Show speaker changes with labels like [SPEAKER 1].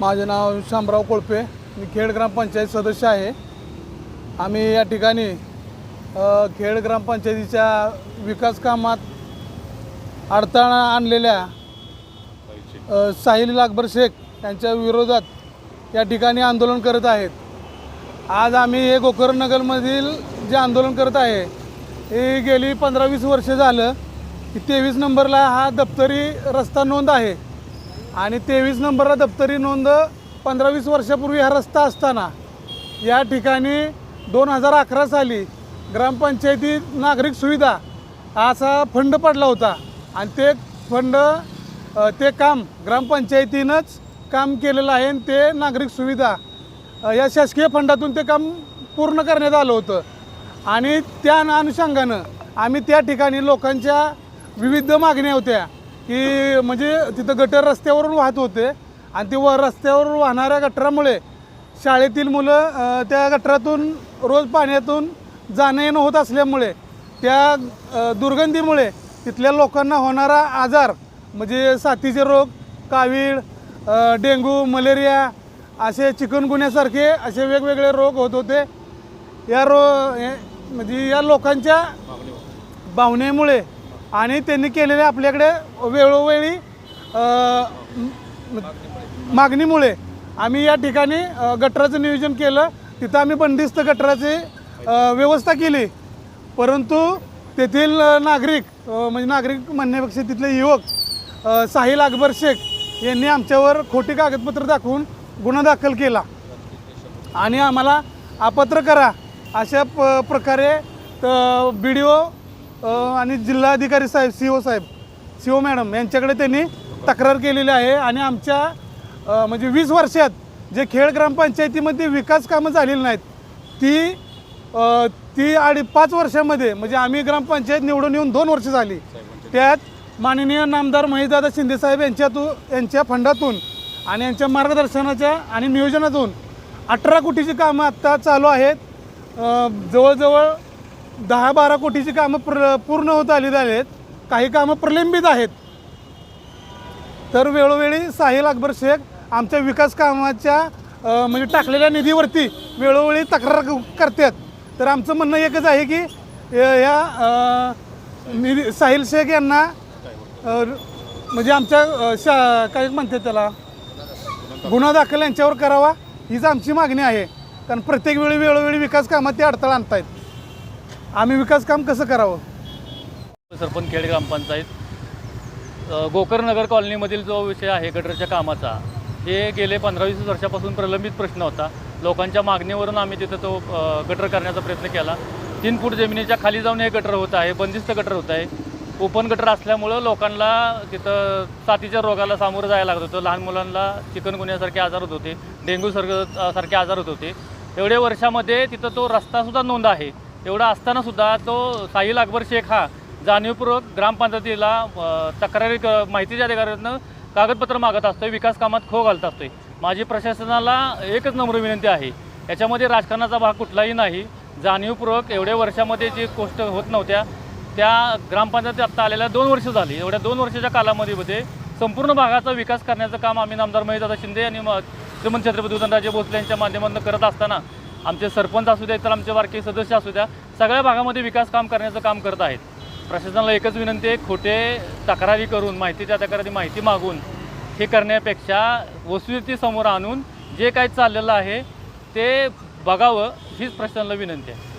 [SPEAKER 1] माझे नाव शामराव कोळपे. मी खेड ग्रामपंचायत सदस्य आहे. आम्ही या ठिकाणी खेड ग्रामपंचायतीच्या विकास कामात अडथळा आणलेल्या साहिल अकबर शेख यांच्या विरोधात या ठिकाणी आंदोलन करत आहेत. आज आम्ही हे गोकर्णनगरमधील जे आंदोलन करत आहे हे गेली पंधरा वीस वर्ष झालं की तेवीस नंबरला हा दप्तरी रस्ता नोंद आहे. आणि तेवीस नंबरला दप्तरी नोंद पंधरा वीस वर्षापूर्वी हा रस्ता असताना. या ठिकाणी दोन हजार अकरा साली ग्रामपंचायती नागरिक सुविधा असा फंड पडला होता. आणि ते फंड ते काम ग्रामपंचायतीनंच काम केलेलं आहे आणि ते नागरिक सुविधा या शासकीय फंडातून ते काम पूर्ण करण्यात आलं होतं. आणि त्या अनुषंगानं आम्ही त्या ठिकाणी लोकांच्या विविध मागण्या होत्या. की म्हणजे तिथं गटर रस्त्यावरून वाहत होते. आणि ते व रस्त्यावर वाहणाऱ्या गटरामुळे शाळेतील मुलं त्या गटरातून रोज पाण्यातून जाणं येणं होत असल्यामुळे त्या दुर्गंधीमुळे तिथल्या लोकांना होणारा आजार म्हणजे साथीचे रोग कावीळ डेंगू मलेरिया असे चिकनगुन्यासारखे असे वेगवेगळे रोग होत होते. या रो म्हणजे या लोकांच्या भावनेमुळे आणि त्यांनी केलेले आपल्याकडे वेळोवेळी मागणीमुळे आम्ही या ठिकाणी गटराचं नियोजन केलं. तिथं आम्ही बंदिस्त गटराची व्यवस्था केली. परंतु तेथील नागरिक म्हणजे नागरिक म्हणण्यापेक्षा तिथले युवक साहिल अकबर शेख यांनी आमच्यावर खोटी कागदपत्र दाखवून गुन्हा दाखल केला. आणि आम्हाला अपात्र करा अशा प प्रकारे बी डी ओ आणि जिल्हाधिकारी साहेब सी ओ साहेब सी ओ मॅडम यांच्याकडे त्यांनी तक्रार केलेली आहे आणि आमच्या म्हणजे वीस वर्षात जे खेड ग्रामपंचायतीमध्ये विकास कामं झालेली नाहीत ती ती अडी पाच वर्षामध्ये म्हणजे आम्ही ग्रामपंचायत निवडून येऊन दोन वर्ष झाली. त्यात माननीय नामदार महिदादा शिंदेसाहेब यांच्यातून यांच्या फंडातून आणि यांच्या मार्गदर्शनाच्या आणि नियोजनातून अठरा कोटीची कामं आत्ता चालू आहेत. जवळजवळ दहा बारा कोटीची कामं प्र पूर्ण होत आलेली आहेत काही कामं प्रलंबित आहेत. तर वेळोवेळी साहिल अकबर शेख आमच्या विकास कामाच्या म्हणजे टाकलेल्या निधीवरती वेळोवेळी तक्रार करतात. तर आमचं म्हणणं एकच आहे की या निधी साहिल शेख यांना म्हणजे आमच्या शा काय म्हणते त्याला? गुन्हा दाखल यांच्यावर करावा हीच आमची मागणी आहे. कारण प्रत्येक वेळी वेळोवेळी विकास कामात ते अडथळा आणतायत. आम्ही विकास काम कसं करावं?
[SPEAKER 2] सरपंच खेड ग्रामपंचायत. अ, गोकर्णनगर कॉलनीमधील जो विषय आहे गटरच्या कामाचा हे गेले पंधरा वीस वर्षापासून प्रलंबित प्रश्न होता. लोकांच्या मागणीवरून आम्ही तिथं तो अ, गटर करण्याचा प्रयत्न केला. तीन फूट जमिनीच्या खाली जाऊन हे गटर होत आहे बंदिस्त गटर होत आहे. ओपन गटर असल्यामुळं लोकांना तिथं साथीच्या रोगाला सामोरं जायला लागत होतं. लहान मुलांना चिकनगुन्यासारखे आजार होत होते डेंग्यू सारखं सारखे आजार होत होते. एवढ्या वर्षामध्ये तिथं तो रस्तासुद्धा नोंद आहे. एवढा असतानासुद्धा तो साहिल अकबर शेख हा जाणीवपूर्वक ग्रामपंचायतीला तक्रारी क माहितीच्या अधिकाऱ्यांना कागदपत्र मागत असतोय विकास कामात खो घालत असतोय. माझी प्रशासनाला एकच नम्र विनंती आहे याच्यामध्ये राजकारणाचा भाग कुठलाही नाही. जाणीवपूर्वक एवढ्या वर्षामध्ये जी गोष्ट होत नव्हत्या त्या ग्रामपंचायती आत्ता आलेल्या दोन वर्ष झाली. एवढ्या दोन वर्षाच्या कालावधीमध्ये संपूर्ण भागाचा विकास करण्याचं काम आम्ही नामदार महिदादा शिंदे आणि श्रीमंत छत्रपती उदयनराजे भोसले यांच्या माध्यमातून करत असताना आमचे सरपंच असू द्या तर आमचे बारके सदस्य असू द्या सगळ्या भागामध्ये विकास काम करण्याचं काम करत आहेत. प्रशासनाला एकच विनंती आहे खोटे तक्रारी करून माहितीच्या तक्रारी माहिती मागून हे करण्यापेक्षा वस्तुस्थिती समोर आणून जे काही चाललेलं आहे ते बघावं हीच प्रशासनाला विनंती आहे.